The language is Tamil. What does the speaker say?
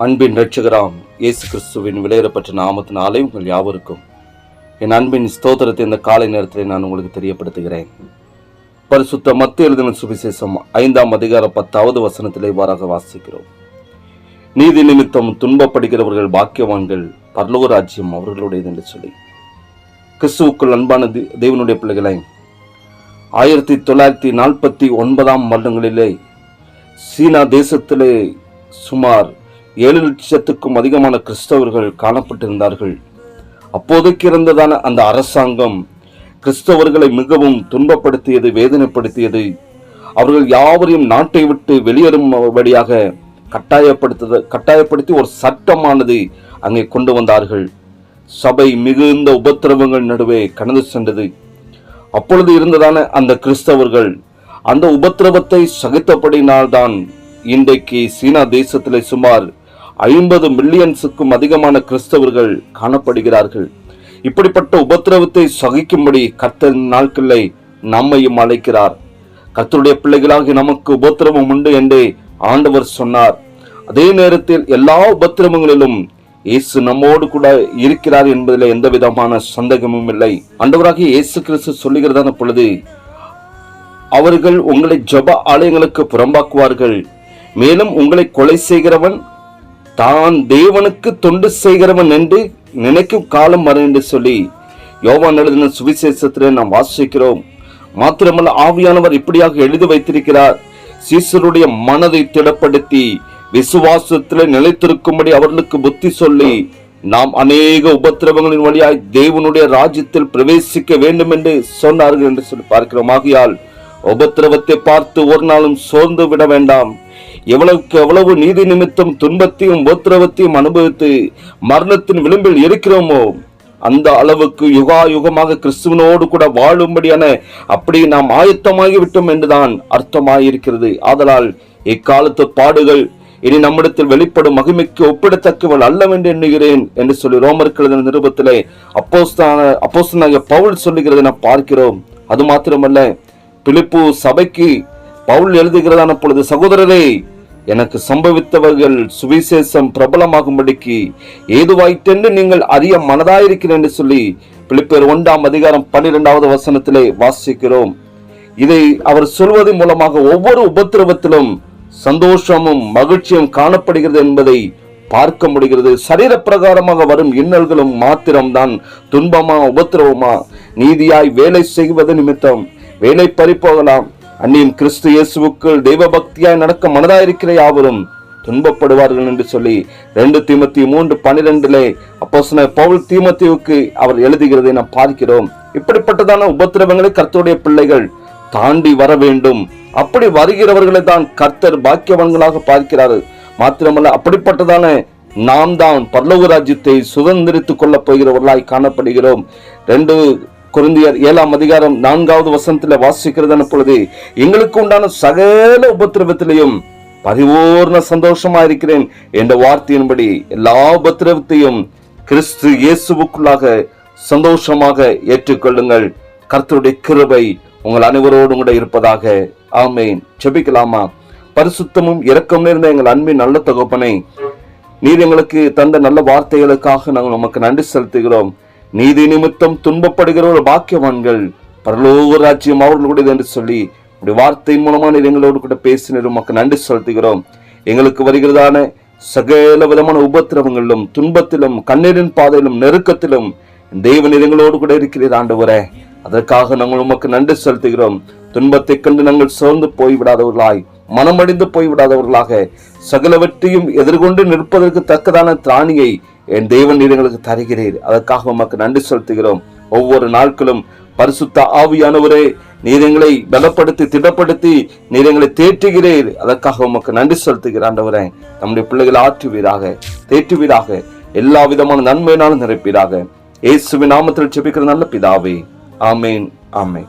அன்பின் ரட்சகராம் இயேசு கிறிஸ்துவின் விலையேறப்பட்ட நாமத்தினாலே உங்கள் யாவருக்கும் என் அன்பின் ஸ்தோத்திரத்தை இந்த காலை நேரத்தில் நான் உங்களுக்கு தெரியப்படுத்துகிறேன். பரிசுத்த மத்திய எழுதின சுவிசேஷம் ஐந்தாம் அதிகார பத்தாவது வசனத்திலே இவ்வாறாக வாசிக்கிறோம். நீதி நிமித்தம் துன்பப்படுகிறவர்கள் பாக்கியவான்கள் பரலோக ராஜ்யம் அவர்களுடையது என்று சொல்லி. கிறிஸ்துவுக்குள் அன்பான தி- தேவனுடைய பிள்ளைகளை ஆயிரத்தி தொள்ளாயிரத்தி நாற்பத்தி ஒன்பதாம் வருடங்களிலே சீனா தேசத்திலே சுமார் ஏழு லட்சத்துக்கும் அதிகமான கிறிஸ்தவர்கள் காணப்பட்டிருந்தார்கள். அப்போதைக்கு இருந்ததான அந்த அரசாங்கம் கிறிஸ்தவர்களை மிகவும் துன்பப்படுத்தியது வேதனைப்படுத்தியது. அவர்கள் யாவரையும் நாட்டை விட்டு வெளியேறும்படியாக கட்டாயப்படுத்த கட்டாயப்படுத்தி ஒரு சட்டமானது அங்கே கொண்டு வந்தார்கள். சபை மிகுந்த உபத்திரவங்கள் நடுவே கடந்து சென்றது. அப்பொழுது இருந்ததான அந்த கிறிஸ்தவர்கள் அந்த உபத்திரவத்தை சகித்தபடினால்தான் இன்றைக்கு சீனா தேசத்தில் சுமார் ஐம்பது மில்லியன்ஸுக்கும் அதிகமான கிறிஸ்தவர்கள் காணப்படுகிறார்கள். இப்படிப்பட்ட உபத்திரவத்தை சகிக்கும்படி கர்த்தர் நாட்களை நம்மையும் அழைக்கிறார். கர்த்தருடைய பிள்ளைகளாகி நமக்கு உபத்திரவம் உண்டு என்றே ஆண்டவர் சொன்னார். அதே நேரத்தில் எல்லா உபத்திரவங்களிலும் இயேசு நம்மோடு கூட இருக்கிறார் என்பதில் எந்த விதமான சந்தேகமும் இல்லை. அண்டவராக இயேசு கிறிஸ்து சொல்லுகிறதான பொழுது அவர்கள் உங்களை ஜப ஆலயங்களுக்கு புறம்பாக்குவார்கள். மேலும் உங்களை கொலை செய்கிறவன் தான் தேவனுக்கு தொண்டு செய்கிறவன் என்று நினைக்கும் காலம் வரும் என்று சொல்லி யோவான் எழுதின சுவிசேஷத்தில் நாம் வாசிக்கிறோம். மாத்திரமல்ல ஆவியானவர் இப்படியாக எழுதி வைத்திருக்கிறார். சீசருடைய மனதை திடப்படுத்தி விசுவாசத்தில் நிலைத்திருக்கும்படி அவர்களுக்கு புத்தி சொல்லி நாம் அநேக உபத்திரவங்களின் வழியாய் தேவனுடைய ராஜ்யத்தில் பிரவேசிக்க வேண்டும் என்று சொன்னார்கள் என்று சொல்லி பார்க்கிறோம். ஆகையால் உபத்திரவத்தை பார்த்து ஒரு நாளும் சோர்ந்து விட வேண்டாம். எவ்வளவுக்கு எவ்வளவு நீதி நிமித்தம் துன்பத்தையும் உபத்திரவத்தையும் அனுபவித்து மரணத்தின் விளிம்பில் இருக்கிறோமோ அந்த அளவுக்கு யுகா யுகமாக கிறிஸ்துவனோடு கூட வாழும்படியான அப்படி நாம் ஆயத்தமாகிவிட்டோம் என்றுதான் அர்த்தமாயிருக்கிறது. ஆதலால் இக்காலத்து பாடுகள் இனி நம்மிடத்தில் வெளிப்படும் மகிமைக்கு ஒப்பிடத்தக்கவள் அல்லவென்று எண்ணுகிறேன் என்று சொல்லி ரோமருக்கு நிருபத்திலே அப்போஸ்தான அப்போஸ்தலனாகிய பவுல் சொல்லுகிறதை நாம் பார்க்கிறோம். அது மாத்திரமல்ல பிலிப்பு சபைக்கு பவுல் எழுதுகிறதான பொழுது சகோதரரே எனக்கு சம்பவித்தவர்கள் சுவிசேஷம் பிரபலமாகும்படிக்கு ஏதுவாயிட்டென்று நீங்கள் அறிய மனதாயிருக்கிறேன் என்று சொல்லி பிளிப்பேர் ஒன்றாம் அதிகாரம் பன்னிரெண்டாவது வசனத்திலே வாசிக்கிறோம். இதை அவர் சொல்வதன் மூலமாக ஒவ்வொரு உபத்திரவத்திலும் சந்தோஷமும் மகிழ்ச்சியும் காணப்படுகிறது என்பதை பார்க்க முடிகிறது. சரீர பிரகாரமாக வரும் இன்னல்களும் மாத்திரம்தான் துன்பமா உபத்திரவமா நீதியாய் வேலை செய்வது நிமித்தம் வேலை பறிப்போகலாம். அந்நியும் கிறிஸ்து இயேசுவுக்குள் தெய்வ பக்தியாய் நடக்க மனதாயிருக்கிற யாவரும் துன்பப்படுவார்கள் என்று சொல்லி ரெண்டு தீமத்தி மூன்று பன்னிரெண்டிலே அப்போ பவுல் தீமத்தியுக்கு அவர் எழுதுகிறதை நாம் பார்க்கிறோம். இப்படிப்பட்டதான உபத்திரவங்களை கர்த்தருடைய பிள்ளைகள் தாண்டி வர வேண்டும். அப்படி வருகிறவர்களை தான் கர்த்தர் பாக்கியவான்களாக பார்க்கிறார். மாத்திரமல்ல அப்படிப்பட்டதான நாம் தான் பல்லவ ராஜ்யத்தை சுதந்திரித்துக் கொள்ளப் போகிறவர்களாய் காணப்படுகிறோம். ரெண்டு குருந்தியர் ஏழாம் அதிகாரம் நான்காவது வசனத்துல வாசிக்கிறதான பொழுது எங்களுக்கு உண்டான சகல உபத்திரவத்திலையும் பரிபூர்ண சந்தோஷமா இருக்கிறேன் என்ற வார்த்தையின்படி எல்லா உபத்திரவத்தையும் கிறிஸ்து இயேசுவுக்குள்ளாக சந்தோஷமாக ஏற்றுக்கொள்ளுங்கள். கர்த்தருடைய கிருபை உங்கள் அனைவரோடும் கூட இருப்பதாக. ஆமேன். செபிக்கலாமா பரிசுத்தமும் இரக்கம் நேர்ந்த எங்கள் அன்பின் நல்ல தகப்பனை நீர் எங்களுக்கு தந்த நல்ல வார்த்தைகளுக்காக நாங்கள் நமக்கு நன்றி செலுத்துகிறோம். நீதி நிமித்தம் துன்பப்படுகிற ஒரு பாக்கியவான்கள் பரலோக ராஜ்யம் அவர்களுடையது என்று சொல்லி உடைய வார்த்தையின் மூலமான எங்களோடு கூட பேசினர் உமக்கு நன்றி செலுத்துகிறோம். எங்களுக்கு வருகிறதான சகல விதமான உபத்திரவங்களிலும் துன்பத்திலும் கண்ணீரின் பாதையிலும் நெருக்கத்திலும் தெய்வ எங்களோடு கூட இருக்கிறீர் ஆண்டவரே. அதற்காக நாங்கள் உமக்கு நன்றி செலுத்துகிறோம். துன்பத்தை கண்டு நாங்கள் சோர்ந்து போய்விடாதவர்களாய் மனமடைந்து போய்விடாதவர்களாக சகலவற்றையும் எதிர்கொண்டு நிற்பதற்கு தக்கதான திராணியை என் தேவன் எங்களுக்கு தருகிறீர். அதற்காக உமக்கு நன்றி செலுத்துகிறோம். ஒவ்வொரு நாட்களும் பரிசுத்த ஆவியானவரே நீர் எங்களை பலப்படுத்தி திடப்படுத்தி நீர் எங்களை தேற்றுகிறீர். அதற்காக உமக்கு நன்றி செலுத்துகிற ஆண்டவரே. நம்முடைய பிள்ளைகளை ஆற்றுவீராக தேற்றுவீராக. எல்லா விதமான நன்மையினாலும் நிரப்பீராக. இயேசுவின் நாமத்தில் செபிக்கிற நல்ல பிதாவே. ஆமேன் ஆமேன்.